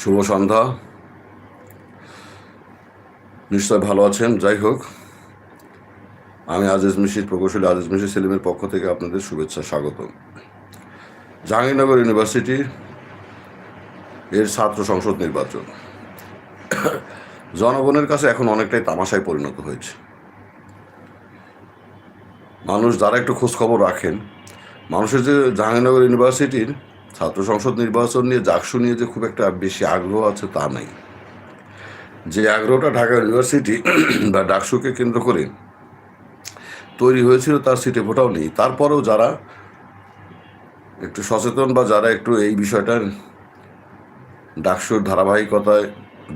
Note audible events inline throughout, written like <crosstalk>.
শুভ সন্ধ্যা। নিশ্চয় ভালো আছেন, যাই হোক। আমি আজিজ মিশির, প্রকৌশলী আজিজ মিশির সেলিমের পক্ষ থেকে আপনাদের শুভেচ্ছা স্বাগত জাহাঙ্গীরনগর ইউনিভার্সিটি এর ছাত্র সংসদ নির্বাচন। জনগণের কাছে এখন অনেকটাই তামাশায় পরিণত হয়েছে। মানুষ যারা একটু খোঁজখবর রাখেন, মানুষের যে জাহাঙ্গীরনগর ইউনিভার্সিটির ছাত্র সংসদ নির্বাচন নিয়ে জাকসু নিয়ে যে খুব একটা বেশি আগ্রহ আছে তা নেই। যে আগ্রহটা ঢাকা ইউনিভার্সিটি <clears throat> বা ডাকসুকে কেন্দ্র করে তৈরি হয়েছিল, তার সিটে ভোটাও নেই। তারপরেও যারা একটু সচেতন বা যারা একটু এই বিষয়টার ডাকসুর ধারাবাহিকতায়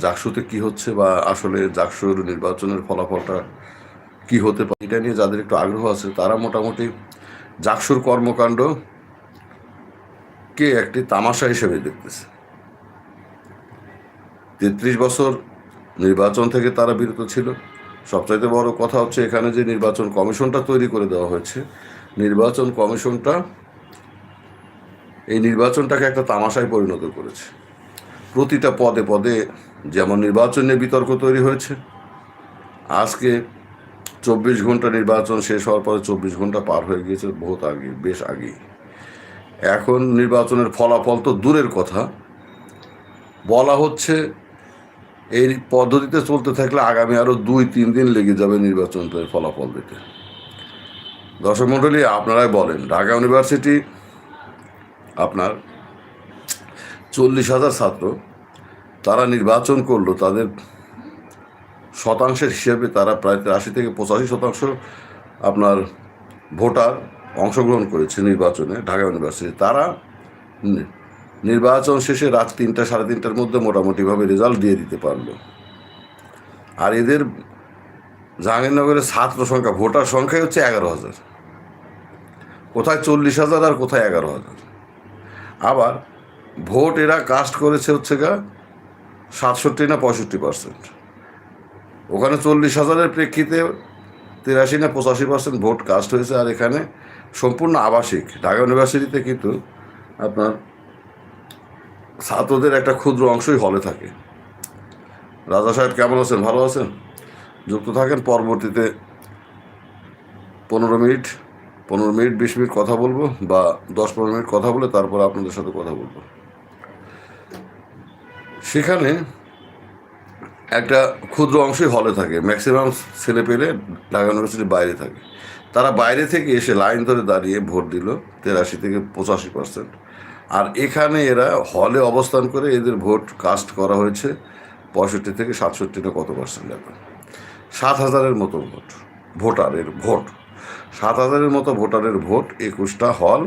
জাকসুতে কি হচ্ছে বা আসলে জাকসুর নির্বাচনের ফলাফলটা কি হতে পারে, এটা নিয়ে যাদের একটু আগ্রহ আছে, তারা মোটামুটি জাকসুর কর্মকাণ্ড কে একটি তামাশা হিসেবে দেখতেছে। তেত্রিশ বছর নির্বাচন থেকে তারা বিরত ছিল। সবচাইতে বড় কথা হচ্ছে এখানে যে নির্বাচন কমিশনটা তৈরি করে দেওয়া হয়েছে, নির্বাচন কমিশনটা এই নির্বাচনটাকে একটা তামাশায় পরিণত করেছে। প্রতিটা পদে পদে যেমন নির্বাচন নিয়ে বিতর্ক তৈরি হয়েছে, আজকে চব্বিশ ঘণ্টা নির্বাচন শেষ হওয়ার পরে চব্বিশ ঘণ্টা পার হয়ে গিয়েছে, বহুত আগে, বেশ আগেই। এখন নির্বাচনের ফলাফল তো দূরের কথা। বলা হচ্ছে এই পদ্ধতিতে চলতে থাকলে আগামী আরও দুই, তিন দিন লেগে যাবে নির্বাচনের ফলাফল দিতে দর্শক মণ্ডলী, আপনারাই বলেন, ঢাকা ইউনিভার্সিটি আপনার চল্লিশ হাজার ছাত্র, তারা নির্বাচন করল, তাদের শতাংশের হিসেবে তারা প্রায় আশি থেকে পঁচাশি শতাংশ আপনার ভোটার অংশগ্রহণ করেছে নির্বাচনে ঢাকা ইউনিভার্সিটি। তারা নির্বাচন শেষে রাত তিনটা, সাড়ে তিনটার মধ্যে মোটামুটিভাবে রেজাল্ট দিয়ে দিতে পারল। আর এদের জাহাঙ্গীরনগরের ছাত্র সংখ্যা, ভোটার সংখ্যাই হচ্ছে এগারো হাজার। কোথায় চল্লিশ হাজার আর কোথায় এগারো হাজার। আবার ভোট এরা কাস্ট করেছে হচ্ছে গা সাতষট্টি না পঁয়ষট্টি পার্সেন্ট। ওখানে চল্লিশ হাজারের প্রেক্ষিতে তিরাশি না পঁচাশি পার্সেন্ট ভোট কাস্ট হয়েছে আর এখানে সম্পূর্ণ আবাসিক। ঢাকা ইউনিভার্সিটিতে কিন্তু আপনার ছাত্রদের একটা ক্ষুদ্র অংশই হলে থাকে। রাজা সাহেব কেমন আছেন? ভালো আছেন? যুক্ত থাকেন, পরবর্তীতে পনেরো মিনিট পনেরো মিনিট, বিশ মিনিট কথা বলব বা দশ পনেরো মিনিট কথা বলে তারপর আপনাদের সাথে কথা বলব। সেখানে একটা ক্ষুদ্র অংশই হলে থাকে। ম্যাক্সিমাম ছেলে পেলে ঢাকা ইউনিভার্সিটির বাইরে থাকে। তারা বাইরে থেকে এসে লাইন ধরে দাঁড়িয়ে ভোট দিল তেরাশি থেকে পঁচাশি পার্সেন্ট। আর এখানে এরা হলে অবস্থান করে এদের ভোট কাস্ট করা হয়েছে পঁয়ষট্টি থেকে সাতষট্টি না কত পার্সেন্ট এখন। সাত হাজারের মতো ভোট, ভোটারের ভোট। সাত হাজারের মতো ভোটারের ভোট একুশটা হল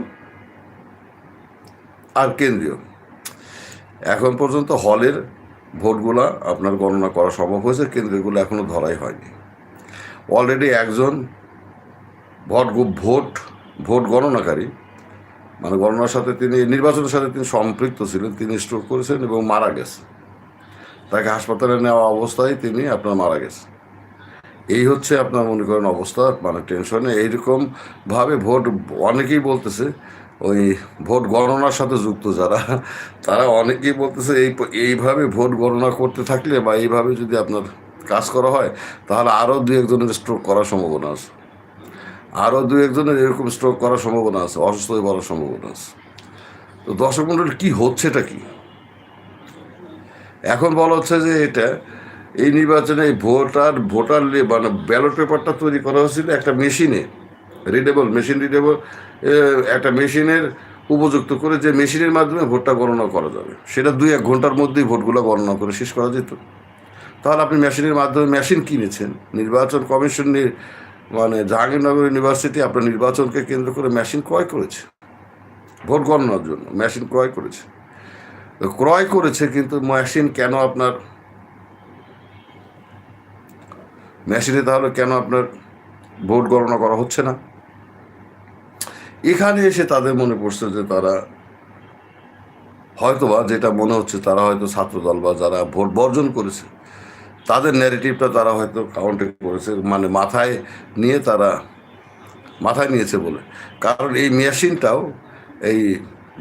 আর কেন্দ্রীয়। এখন পর্যন্ত হলের ভোটগুলা আপনার গণনা করা সম্ভব হয়েছে কেন্দ্রগুলো এখনও ধরাই হয়নি। অলরেডি একজন ভোট ভোট ভোট গণনাকারী। মানে গণনার সাথে তিনি, নির্বাচনের সাথে তিনি সম্পৃক্ত ছিলেন, তিনি স্ট্রোক করেছেন এবং মারা গেছেন। তাকে হাসপাতালে নেওয়া অবস্থায় তিনি আপনার মারা গেছেন। এই হচ্ছে আপনার মনে করেন অবস্থা মানে টেনশনে এইরকমভাবে ভোট, অনেকেই বলতেছে, ওই ভোট গণনার সাথে যুক্ত যারা, তারা অনেকেই বলতেছে, এই এইভাবে ভোট গণনা করতে থাকলে বা এইভাবে যদি আপনার কাজ করা হয়, তাহলে আরও দু একজনের স্ট্রোক করার সম্ভাবনা আছে। আরও দু একজনের এরকম স্ট্রোক করার সম্ভাবনা আছে, অসুস্থ হয়ে পড়ার সম্ভাবনা আছে। তো দর্শক মন্ডল কী হচ্ছে এটা কি? এখন বলা হচ্ছে যে এটা, এই নির্বাচনে ভোটার ভোটার মানে ব্যালট পেপারটা তৈরি করা হয়েছিল একটা মেশিনে রিডেবল মেশিন রিডেবল একটা মেশিনের উপযুক্ত করে যে মেশিনের মাধ্যমে ভোটটা গণনা করা যাবে। সেটা দুই এক ঘণ্টার মধ্যেই ভোটগুলো গণনা করে শেষ করা যেত। তাহলে আপনি মেশিনের মাধ্যমে মেশিন কিনেছেন, নির্বাচন কমিশন নি- মানে জাহাঙ্গীরনগর ইউনিভার্সিটি আপনার নির্বাচনকে কেন্দ্র করে মেশিন ক্রয় করেছে। ভোট গণনার জন্য মেশিন ক্রয় করেছে। ক্রয় করেছে কিন্তু মেশিন কেন আপনার মেশিনে তাহলে কেন আপনার ভোট গণনা করা হচ্ছে না? এখানে এসে তাদের মনে পড়ছে যে তারা হয়তোবা যেটা মনে হচ্ছে তারা হয়তো ছাত্রদল বা যারা ভোট বর্জন করেছে তাদের ন্যারেটিভটা তারা হয়তো কাউন্টে করেছে মানে মাথায় নিয়ে তারা, মাথায় নিয়েছে বলে। কারণ এই মেশিনটাও এই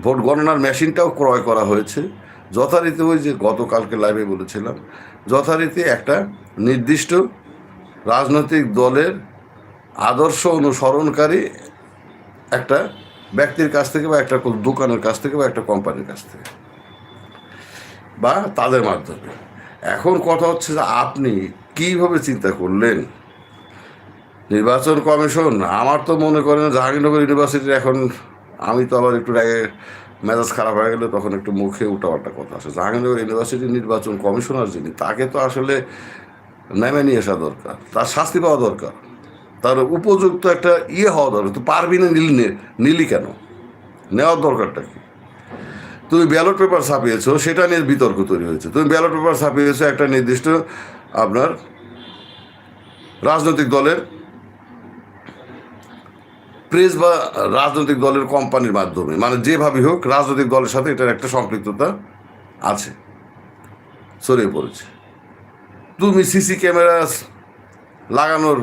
ভোট গণনার মেশিনটাও ক্রয় করা হয়েছে। যথারীতি ওই যে গতকালকে লাইভে বলেছিলাম, যথারীতি একটা নির্দিষ্ট রাজনৈতিক দলের আদর্শ অনুসরণকারী একটা ব্যক্তির কাছ থেকে বা একটা দোকানের কাছ থেকে বা একটা কোম্পানির কাছ থেকে, বা তাদের মাধ্যমে। এখন কথা হচ্ছে যে আপনি কীভাবে চিন্তা করলেন? নির্বাচন কমিশন, আমার তো মনে করেন জাহাঙ্গীরনগর ইউনিভার্সিটির এখন আমি তো আবার একটু আগে মেজাজ খারাপ হয়ে গেলে তখন একটু মুখে উল্টাপাল্টা কথা আসে। জাহাঙ্গীরনগর ইউনিভার্সিটির নির্বাচন কমিশনার যিনি, তাকে তো আসলে নেমে নিয়ে আসা দরকার, তার শাস্তি পাওয়া দরকার। তার উপযুক্ত একটা ইয়ে হওয়া দরকার। তো পারবি না নীল নীলি কেন? নেওয়ার দরকারটা কি? তুমি ব্যালট পেপার ছাপিয়েছো, সেটা নিয়ে বিতর্ক তৈরি হয়েছে। তুমি ব্যালট পেপার ছাপিয়েছো একটা নির্দিষ্ট আপনার রাজনৈতিক দলের প্রেস বা রাজনৈতিক দলের কোম্পানির মাধ্যমে। মানে যেভাবেই হোক, রাজনৈতিক দলের সাথে এটার একটা সম্পৃক্ততা আছে। ছড়িয়ে পড়েছে। তুমি সিসি ক্যামেরা লাগানোর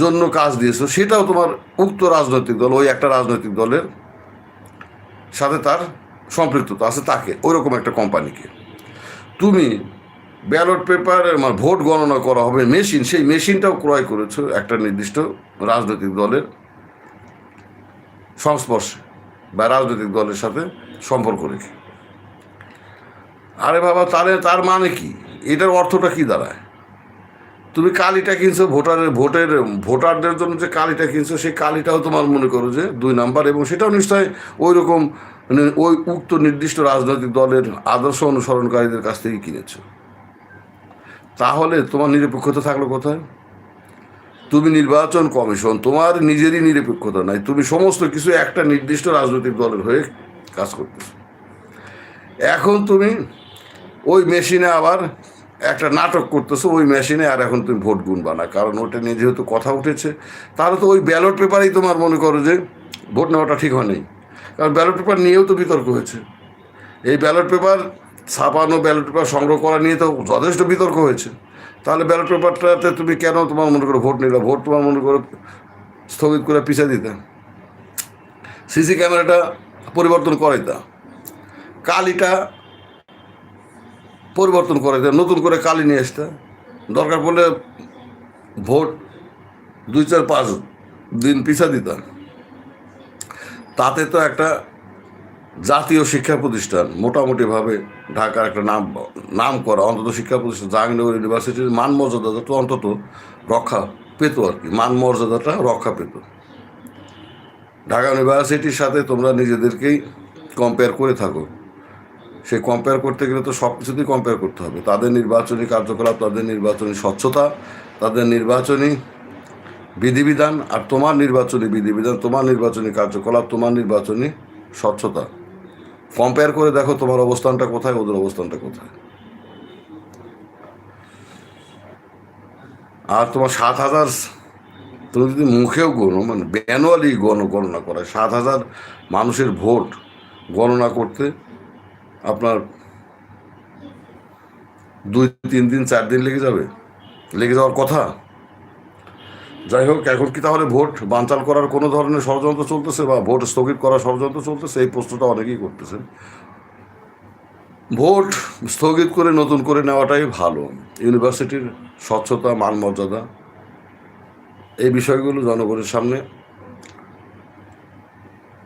জন্য কাজ দিয়েছ, সেটাও তোমার উক্ত রাজনৈতিক দল, ওই একটা রাজনৈতিক দলের সাথে তার সম্পৃক্ততা আছে তাকে, ওইরকম একটা কোম্পানিকে। তুমি ব্যালট পেপার ভোট গণনা করা হবে, মেশিন, সেই মেশিনটাও ক্রয় করেছ একটা নির্দিষ্ট রাজনৈতিক দলের সংস্পর্শে বা রাজনৈতিক দলের সাথে সম্পর্ক রেখে। আরে বাবা, তাহলে তার মানে কি? এটার অর্থটা কি দাঁড়ায়? তুমি কালিটা কিনছো, ভোটারের, ভোটের, ভোটারদের জন্য যে কালিটা কিনছো, সেই কালিটাও তোমার মনে করো যে দুই নাম্বার এবং সেটাও নিশ্চয়ই ওই রকম মানে ওই উক্ত নির্দিষ্ট রাজনৈতিক দলের আদর্শ অনুসরণকারীদের কাছ থেকে কিনেছো। তাহলে তোমার নিরপেক্ষতা থাকল কোথায়? তুমি নির্বাচন কমিশন, তোমার নিজেরই নিরপেক্ষতা নাই। তুমি সমস্ত কিছু একটা নির্দিষ্ট রাজনৈতিক দলের হয়ে কাজ করতেছো। এখন তুমি ওই মেশিনে আবার একটা নাটক করতেছো ওই মেশিনে আর এখন তুমি ভোট গুনবা না, কারণ ওটা নিয়ে যেহেতু কথা উঠেছে, তাহলে তো ওই ব্যালট পেপারেই তোমার মনে করো যে ভোট নেওয়াটা ঠিক হয় নাই কারণ ব্যালট পেপার নিয়েও তো বিতর্ক হয়েছে। এই ব্যালট পেপার ছাপানো ব্যালট পেপার সংগ্রহ করা নিয়ে তো যথেষ্ট বিতর্ক হয়েছে। তাহলে ব্যালট পেপারটাতে তুমি কেন তোমার মনে করো ভোট নিলে? ভোট তোমার মনে করো স্থগিত করে পিছিয়ে দিতে। সিসি ক্যামেরাটা পরিবর্তন করাইতা। কালিটা পরিবর্তন করে দেয়, নতুন করে কালি নিয়ে আসতে। দরকার পড়লে ভোট দুই চার পাঁচ দিন পিছা দিতাম তাতে তো একটা জাতীয় শিক্ষা প্রতিষ্ঠান মোটামুটিভাবে ঢাকার একটা নাম নাম করা, অন্তত শিক্ষা প্রতিষ্ঠান, জাহাঙ্গীরনগর ইউনিভার্সিটির মান মর্যাদাটা তো অন্তত রক্ষা পেত আর কি মান মর্যাদাটা রক্ষা পেত। ঢাকা ইউনিভার্সিটির সাথে তোমরা নিজেদেরকেই কম্পেয়ার করে থাকো। সেই কম্পেয়ার করতে গেলে তো সব কিছুতেই কম্পেয়ার করতে হবে। তাদের নির্বাচনী কার্যকলাপ, তাদের নির্বাচনী স্বচ্ছতা, তাদের নির্বাচনী বিধিবিধান আর তোমার নির্বাচনী বিধিবিধান, তোমার নির্বাচনী কার্যকলাপ, তোমার নির্বাচনী স্বচ্ছতা। কম্পেয়ার করে দেখো তোমার অবস্থানটা কোথায়, ওদের অবস্থানটা কোথায়। আর তোমার সাত হাজার, তুমি যদি মুখেও গণো মানে ম্যানুয়ালি গণ গণনা করা সাত হাজার মানুষের ভোট গণনা করতে আপনার দুই, তিন দিন, চার দিন লেগে যাবে। লেগে যাওয়ার কথা। যাই হোক, এখন কি তাহলে ভোট বানচাল করার কোনো ধরনের ষড়যন্ত্র চলতেছে বা ভোট স্থগিত করার ষড়যন্ত্র চলতেছে? এই প্রশ্নটা অনেকেই করতেছেন। ভোট স্থগিত করে নতুন করে নেওয়াটাই ভালো। ইউনিভার্সিটির স্বচ্ছতা মান মর্যাদা এই বিষয়গুলো জনগণের সামনে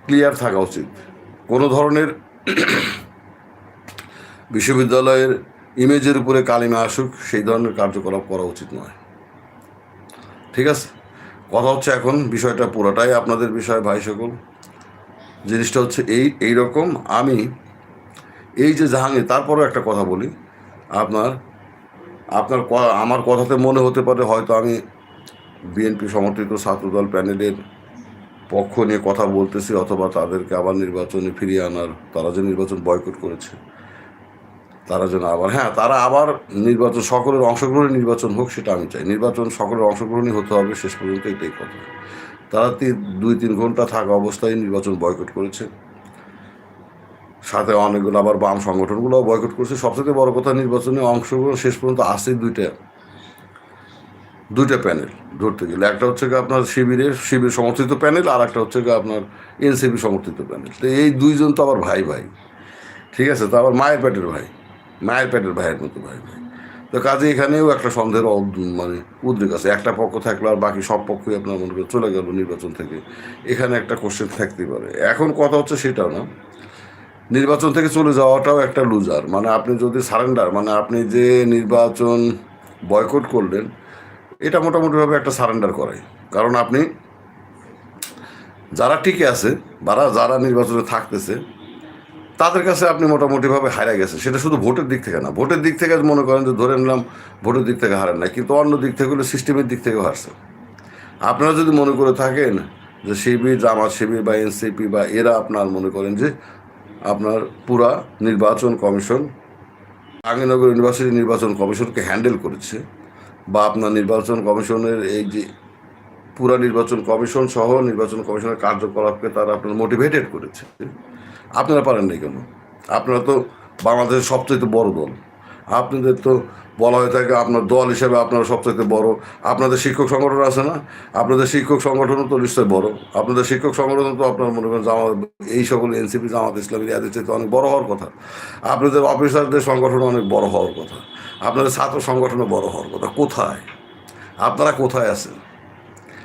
ক্লিয়ার থাকা উচিত। কোনো ধরনের বিশ্ববিদ্যালয়ের ইমেজের উপরে কালিমা আসুক, সেই ধরনের কার্যকলাপ করা উচিত নয়। ঠিক আছে? কথা হচ্ছে এখন বিষয়টা পুরোটাই আপনাদের বিষয় ভাই সকল। জিনিসটা হচ্ছে এই এই রকম। আমি এই যে জাহাঙ্গীর, তারপরেও একটা কথা বলি। আপনার আপনার আমার কথাতে মনে হতে পারে হয়তো আমি বিএনপি সমর্থিত ছাত্রদল প্যানেলের পক্ষ নিয়ে কথা বলতেছি, অথবা তাদেরকে আবার নির্বাচনে ফিরিয়ে আনার, তারা যে নির্বাচন বয়কট করেছে। তারা যেন আবার হ্যাঁ তারা আবার নির্বাচন, সকলের অংশগ্রহণে নির্বাচন হোক সেটা আমি চাই। নির্বাচন সকলের অংশগ্রহণই হতে হবে, শেষ পর্যন্ত এটাই কথা। তারা দুই তিন ঘণ্টা থাকা অবস্থায় নির্বাচন বয়কট করেছে। সাথে অনেকগুলো আবার বাম সংগঠনগুলোও বয়কট করছে। সবচেয়ে বড় কথা, নির্বাচনে অংশগ্রহণ শেষ পর্যন্ত আসছে দুইটা দুইটা প্যানেল ধরতে গেলে। একটা হচ্ছে গিয়ে আপনার শিবিরের শিবির সমর্থিত প্যানেল আর একটা হচ্ছে গিয়ে আপনার এনসিপি সমর্থিত প্যানেল তো এই দুইজন তো আবার ভাই ভাই, ঠিক আছে? তো আবার মায়ের পেটের ভাই। মায়ের পেটের ভাইয়ের মতো ভাই ভাই তো কাজে এখানেও একটা সন্দেহের মানে উদ্রেক আছে। একটা পক্ষ থাকল আর বাকি সব পক্ষই আপনার মনে করে চলে গেল নির্বাচন থেকে। এখানে একটা কোশ্চেন থাকতেই পারে। এখন কথা হচ্ছে সেটাও না। নির্বাচন থেকে চলে যাওয়াটাও একটা লুজার মানে আপনি যদি সারেন্ডার মানে আপনি যে নির্বাচন বয়কট করলেন, এটা মোটামুটিভাবে একটা সারেন্ডার করে কারণ আপনি যারা টিকে আছে, বা যারা নির্বাচনে থাকতেছে তাদের কাছে আপনি মোটামুটিভাবে হারা গেছে সেটা শুধু ভোটের দিক থেকে না। ভোটের দিক থেকে মনে করেন যে ধরে নিলাম ভোটের দিক থেকে হারেন না কিন্তু অন্য দিক থেকে হলে সিস্টেমের দিক থেকেও হারছে আপনারা যদি মনে করে থাকেন যে শিবির জামাত শিবির বা এনসিপি বা এরা আপনার মনে করেন যে আপনার পুরা নির্বাচন কমিশন আঙ্গিনগর ইউনিভার্সিটি নির্বাচন কমিশনকে হ্যান্ডেল করেছে বা আপনার নির্বাচন কমিশনের এই যে পুরা নির্বাচন কমিশন সহ নির্বাচন কমিশনের কার্যকলাপকে তারা আপনার মোটিভেটেড করেছে। আপনারা পারেন নাই কেন? আপনারা তো বাংলাদেশের সবচেয়ে বড় দল। আপনাদের তো বলা হয়ে থাকে আপনার দল হিসেবে আপনারা সবচেয়ে বড়। আপনাদের শিক্ষক সংগঠন আছে না? আপনাদের শিক্ষক সংগঠনও তো নিশ্চয়ই বড়। আপনাদের শিক্ষক সংগঠন তো আপনার মনে করেন জামাত, এই সকল এনসিপি, জামাত ইসলামী ইয়াদের চেয়ে অনেক বড় হওয়ার কথা। আপনাদের অফিসারদের সংগঠন অনেক বড় হওয়ার কথা। আপনাদের ছাত্র সংগঠনও বড় হওয়ার কথা। কোথায়? আপনারা কোথায় আছেন?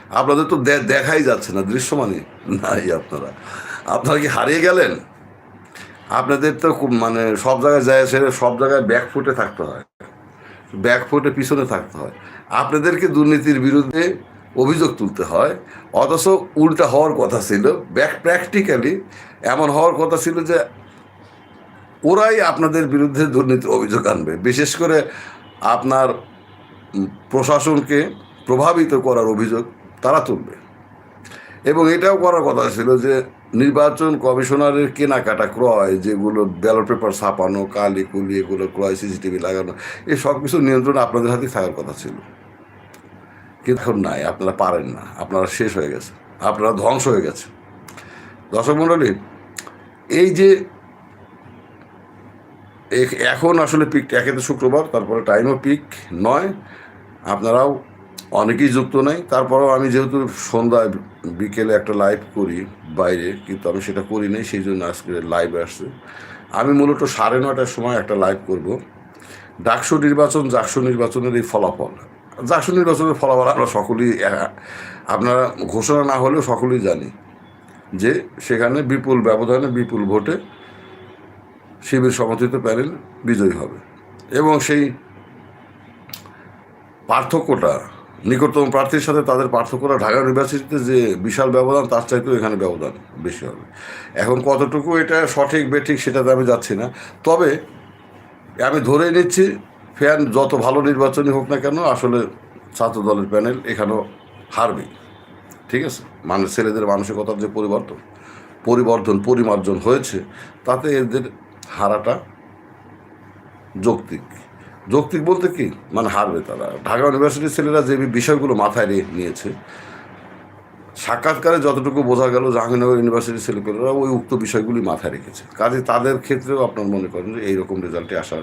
আপনাদের তো দেখাই যাচ্ছে না, দৃশ্যমানই নাই আপনারা। আপনারা কি হারিয়ে গেলেন? আপনাদের তো মানে সব জায়গায় যায় সেরে সব জায়গায় ব্যাক ফুটে থাকতে হয়। ব্যাক ফুটে পিছনে থাকতে হয়। আপনাদেরকে দুর্নীতির বিরুদ্ধে অভিযোগ তুলতে হয়। অথচ উল্টা হওয়ার কথা ছিল। ব্যাক প্র্যাকটিক্যালি এমন হওয়ার কথা ছিল যে ওরাই আপনাদের বিরুদ্ধে দুর্নীতির অভিযোগ আনবে। বিশেষ করে আপনার প্রশাসনকে প্রভাবিত করার অভিযোগ। তারা তুলবে। এবং এটাও করার কথা ছিল যে নির্বাচন কমিশনারের কেনাকাটা ক্রয়, যেগুলো ব্যালট পেপার ছাপানো, কালি কুলি, এগুলো ক্রয়, সিসিটিভি লাগানো এই সব কিছু নিয়ন্ত্রণ আপনাদের হাতেই থাকার কথা ছিল। কিন্তু এখন নাই, আপনারা পারেন না, আপনারা শেষ হয়ে গেছে, আপনারা ধ্বংস হয়ে গেছে। দর্শক মণ্ডলী, এই যে এখন আসলে পিক একে তো শুক্রবার, তারপরে টাইমও পিক নয়, আপনারাও অনেকেই যুক্ত নাই। তারপরেও আমি যেহেতু সন্ধ্যায় বিকেলে একটা লাইভ করি বাইরে, কিন্তু আমি সেটা করি নাই, সেই জন্য আজকে লাইভে আসছে। আমি মূলত সাড়ে নটার সময় একটা লাইভ করব। ডাকসু নির্বাচন, জাকসু নির্বাচনের এই ফলাফল। জাকসু নির্বাচনের ফলাফল আমরা সকলেই আপনারা ঘোষণা না হলেও সকলেই জানি যে সেখানে বিপুল ব্যবধানে, বিপুল ভোটে শিবির সমর্থিত প্যানেল বিজয়ী হবে। এবং সেই পার্থক্যটা নিকটতম প্রার্থীর সাথে তাদের পার্থক্যটা ঢাকা ইউনিভার্সিটিতে যে বিশাল ব্যবধান, তার চাইতেও এখানে ব্যবধান বেশি হবে। এখন কতটুকু এটা সঠিক বেঠিক সেটাতে আমি যাচ্ছি না। তবে আমি ধরেই নিচ্ছি, ফ্যান যত ভালো নির্বাচনই হোক না কেন, আসলে ছাত্র দলের প্যানেল এখানেও হারবেই। ঠিক আছে? মানুষ ছেলেদের মানসিকতার যে পরিবর্তন পরিবর্তন পরিমার্জন হয়েছে, তাতে এদের হারাটা যৌক্তিক। যৌক্তিক বলতে কি? মানে হারবে তারা। ঢাকা ইউনিভার্সিটির ছেলেরা যে বিষয়গুলো মাথায় নিয়ে- নিয়েছে, সাক্ষাৎকারে যতটুকু বোঝা গেল জাহাঙ্গীরনগর ইউনিভার্সিটির ছেলেপেলেরা ওই উক্ত বিষয়গুলি মাথায় রেখেছে। কাজে তাদের ক্ষেত্রেও আপনার মনে করেন যে এইরকম রেজাল্টে আসার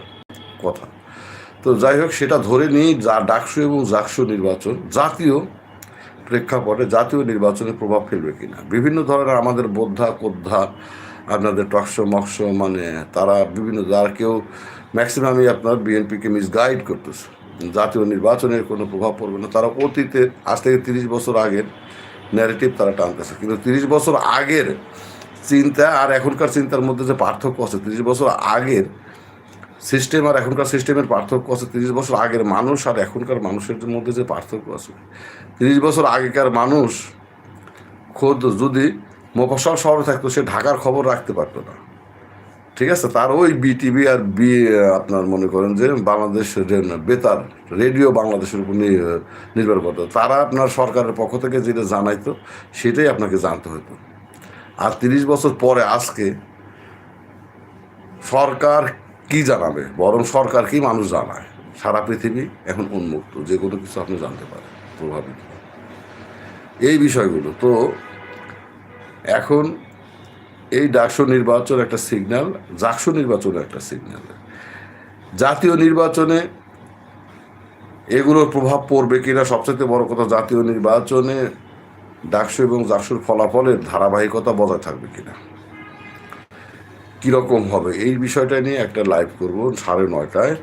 কথা। তো যাই হোক, সেটা ধরে নিয়েই যা ডাকসু এবং জাকসু নির্বাচন, জাতীয় প্রেক্ষাপটে জাতীয় নির্বাচনে প্রভাব ফেলবে কিনা। বিভিন্ন ধরনের আমাদের বোদ্ধা, কোদ্ধা, আপনাদের টকশো, মকশো মানে তারা বিভিন্ন, যারা কেউ ম্যাক্সিমামই আপনার বিএনপিকে মিসগাইড করতেছে। জাতীয় নির্বাচনের কোনো প্রভাব পড়বে না। তারা অতীতে, আজ থেকে তিরিশ বছর আগের ন্যারেটিভ তারা টানতেছে। কিন্তু তিরিশ বছর আগের চিন্তা আর এখনকার চিন্তার মধ্যে যে পার্থক্য আছে, তিরিশ বছর আগের সিস্টেম আর এখনকার সিস্টেমের পার্থক্য আছে। তিরিশ বছর আগের মানুষ আর এখনকার মানুষের মধ্যে যে পার্থক্য আছে। তিরিশ বছর আগেকার মানুষ খোদ যদি মফস্বল শহরে থাকতো, সে ঢাকার খবর রাখতে পারতো না। ঠিক আছে? তার ওই বিটিভি আর বি আপনার মনে করেন যে বাংলাদেশ বেতার, রেডিও বাংলাদেশের উপর নির্ভর করতো। তারা আপনার সরকারের পক্ষ থেকে যেটা জানাইতো, সেটাই আপনাকে জানতে হতো আর তিরিশ বছর পরে আজকে সরকার কি জানাবে? বরং সরকার কি মানুষ জানায়? সারা পৃথিবী এখন উন্মুক্ত, যে কোনো কিছু আপনি জানতে পারেন, প্রভাবিত। এই বিষয়গুলো। তো এখন এই ডাকসু নির্বাচন একটা সিগন্যাল জাকসু নির্বাচন একটা সিগন্যাল জাতীয় নির্বাচনে এগুলোর প্রভাব পড়বে কিনা সবচেয়ে বড় কথা জাতীয় নির্বাচনে ডাকসু এবং জাকসুর ফলাফলের ধারাবাহিকতা বজায় থাকবে কিনা। কীরকম হবে, এই বিষয়টা নিয়ে একটা লাইভ করব সাড়ে নয়টায়।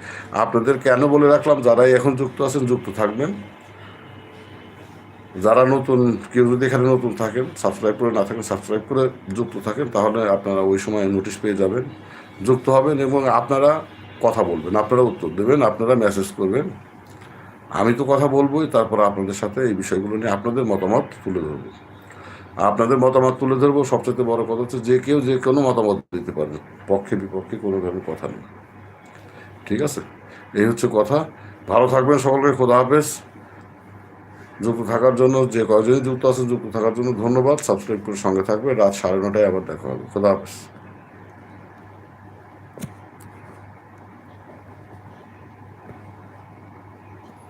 আপনাদের কেন বলে রাখলাম, যারাই এখন যুক্ত আছেন যুক্ত থাকবেন। যারা নতুন, কেউ যদি এখানে নতুন থাকেন সাবস্ক্রাইব করে না থাকেন সাবস্ক্রাইব করে যুক্ত থাকেন, তাহলে আপনারা ওই সময় নোটিশ পেয়ে যাবেন। যুক্ত হবেন এবং আপনারা কথা বলবেন, আপনারা উত্তর দেবেন, আপনারা মেসেজ করবেন। আমি তো কথা বলবোই, তারপর আপনাদের সাথে এই বিষয়গুলো নিয়ে আপনাদের মতামত তুলে ধরবো। আপনাদের মতামত তুলে ধরবো সবচেয়ে বড় কথা হচ্ছে যে কেউ যে কোনো মতামত দিতে পারবে পক্ষে বিপক্ষে কোনো ধরনের কথা নেই। ঠিক আছে? এই হচ্ছে কথা। ভালো থাকবেন সকলকে, খোদা হাফেজ। যুক্ত থাকার জন্য যে কজনই যুক্ত আছেন যুক্ত থাকার জন্য ধন্যবাদ। সাবস্ক্রাইব করে সঙ্গে থাকবে। রাত সাড়ে নটায় আবার দেখা হবে। খোদা হাফেজ।